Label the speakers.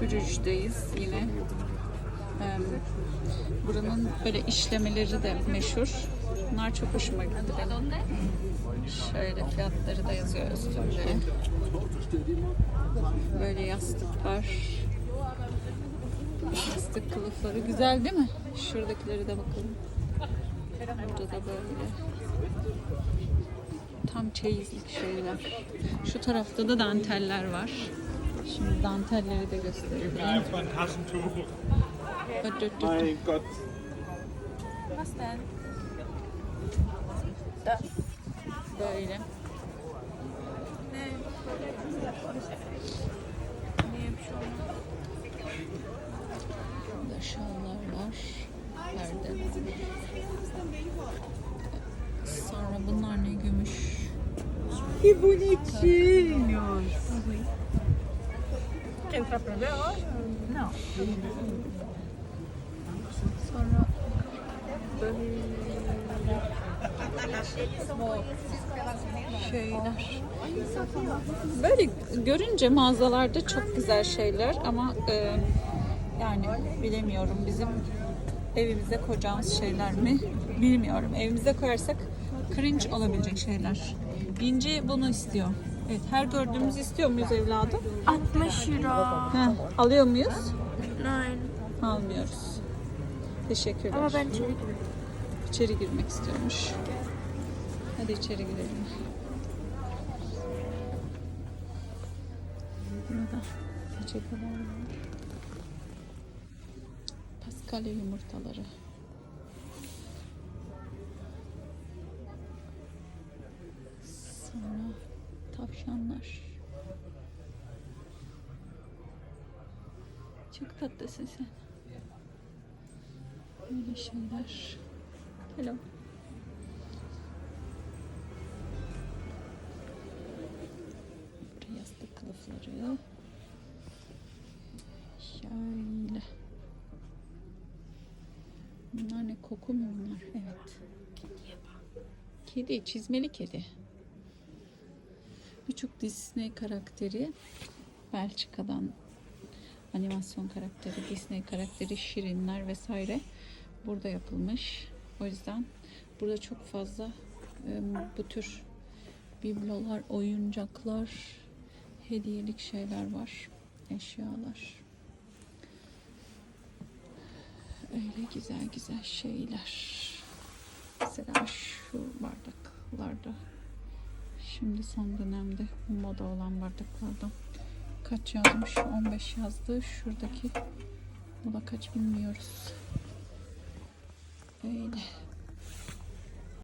Speaker 1: Brüj'deyiz yine. Buranın böyle işlemeleri de meşhur. Bunlar çok hoşuma gitti benim. Şöyle fiyatları da yazıyor üstünde. Böyle yastıklar. Yastık kılıfları güzel değil mi? Şuradakileri de bakalım. Burada da böyle. Tam çeyizlik şeyler. Şu tarafta da danteller var. Şimdi dantelleri de göstereyim.
Speaker 2: Mein Gott.
Speaker 3: Was denn?
Speaker 1: Böyle.
Speaker 3: İch schon.
Speaker 1: Burada şallar var. Perde. Sonra bunlar ne gümüş.
Speaker 4: Que bonitinhos!
Speaker 3: Quer hoje? Não.
Speaker 1: Sonra böyle görünce mağazalarda çok güzel şeyler ama e, yani bilemiyorum bizim evimize koyacağımız şeyler mi bilmiyorum. Evimize koyarsak cringe olabilecek şeyler. İnci bunu istiyor. Evet, her gördüğümüz istiyor muyuz evladım?
Speaker 3: 60 euro.
Speaker 1: Heh, alıyor muyuz?
Speaker 3: Nein.
Speaker 1: Almıyoruz. Teşekkürler.
Speaker 3: Aber ben içeri
Speaker 1: İçeri girmek istiyormuş. Hadi içeri girelim. Burada peçeteler var. Paskalya yumurtaları. Sonra tavşanlar. Çok tatlısın sen. Böyle şeyler. Hello. Buraya yastık kılıfları. Şöyle. Bunlar ne koku mu bunlar? Evet. Kedi, çizmeli kedi. Birçok Disney karakteri Belçika'dan animasyon karakteri, Disney karakteri, Şirinler vesaire burada yapılmış. O yüzden burada çok fazla bu tür biblolar, oyuncaklar, hediyelik şeyler var. Eşyalar. Öyle güzel güzel şeyler. Mesela şu bardaklarda. Şimdi son dönemde moda olan bardaklardan. Kaç yazmış? 15 yazdı. Şuradaki bu da kaç bilmiyoruz. Öyle.